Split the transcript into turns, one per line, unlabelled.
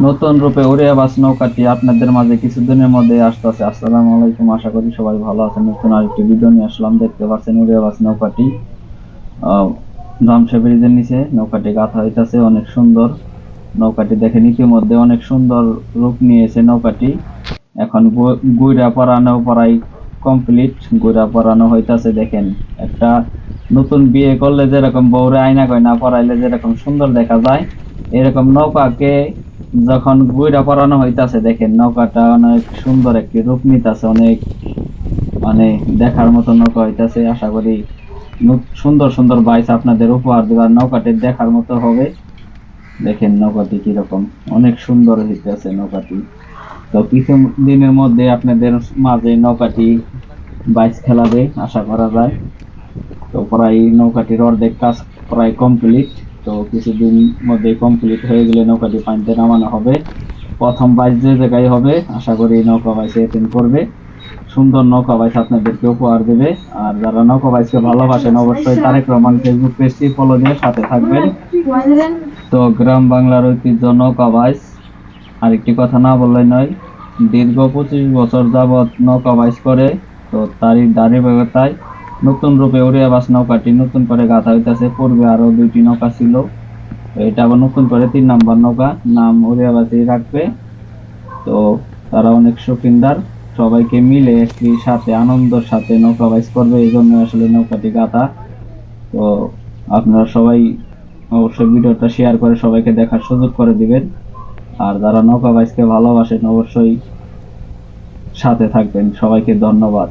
নতুন রূপে উড়িয়াবাস নৌকাটি আপনাদের মাঝে কিছুদিনের মধ্যে আসতেছে। আসসালামু আলাইকুম, আশা করি সবাই ভালো আছেন। নতুন আরেকটি ভিডিও নিয়ে আসলাম। দেখতে পাচ্ছেন উড়িয়াবাস নৌকাটি। জামশা ব্রিজের নিচে নৌকাটি গাঁথা হইতাছে, অনেক সুন্দর। নৌকাটি দেখেন ইতিমধ্যে অনেক সুন্দর রূপ নিয়েছে নৌকাটি। এখন গু- গুইরা পরানো পরাই কমপ্লিট গুইরা পরানো হইতাছে, দেখেন। একটা নতুন বিয়ে করলে যেরকম বউরে আয়না গয়না পরাইলে যেরকম সুন্দর দেখা যায়, এরকম নৌকাকে যখন গুইরা পরানো হইতাছে, দেখেন নৌকাটা অনেক সুন্দর একটি রূপ নিতাছে, অনেক মানে দেখার মতো নৌকা হইতাছে। আশা করি সুন্দর সুন্দর বাইস আপনাদের উপহার দেওয়ার নৌকাটি দেখার মতো হবে। দেখেন নৌকাটি কীরকম, অনেক সুন্দর হইতেছে নৌকাটি। তো কিছু দিনের মধ্যে আপনাদের মাঝে নৌকাটি বাইস খেলাবে, আশা করা যায়। তো প্রায় নৌকাটির অর্ধেক কাজ প্রায় কমপ্লিট। তো কিছুদিন মধ্যে কমপ্লিট হয়ে গেলে নৌকাটি পানিতে নামানো হবে। প্রথম বাইশ যে জায়গায় হবে, আশা করি নৌকা বাইসে অ্যাটেন্ড করবে। সুন্দর নৌকা বাইস আপনাদেরকে উপহার দেবে। আর যারা নৌকা বাইসকে ভালোবাসেন, অবশ্যই তারেক রহমান ফেসবুক পেজটি ফলো দিয়ে সাথে থাকবেন। তো গ্রাম বাংলার ঐতিহ্য নৌকা বাইস আরেকটি কথা না বললে নয়, দীর্ঘ পঁচিশ বছর যাবৎ নৌকা বাইস করে, তো তারই ধারাবাহিকতায় নতুন রূপে উড়িয়াবাস নৌকাটি নতুন করে গাঁথা হইতাছে। পূর্বে আরও দুইটি নৌকা ছিল। এটা আবার নতুন করে তিন নাম্বার নৌকা। নাম উড়িয়াবাসই রাখবে। তো তারা অনেক শৌখিনদার। সবাইকে মিলে একটি সাথে, আনন্দের সাথে নৌকা বাইস করবে। এই জন্য আসলে নৌকাটি গাঁথা। তো আপনারা সবাই অবশ্যই ভিডিওটা শেয়ার করে সবাইকে দেখার সুযোগ করে দিবেন। আর যারা নৌকা বাইসকে ভালোবাসেন, অবশ্যই সাথে থাকবেন। সবাইকে ধন্যবাদ।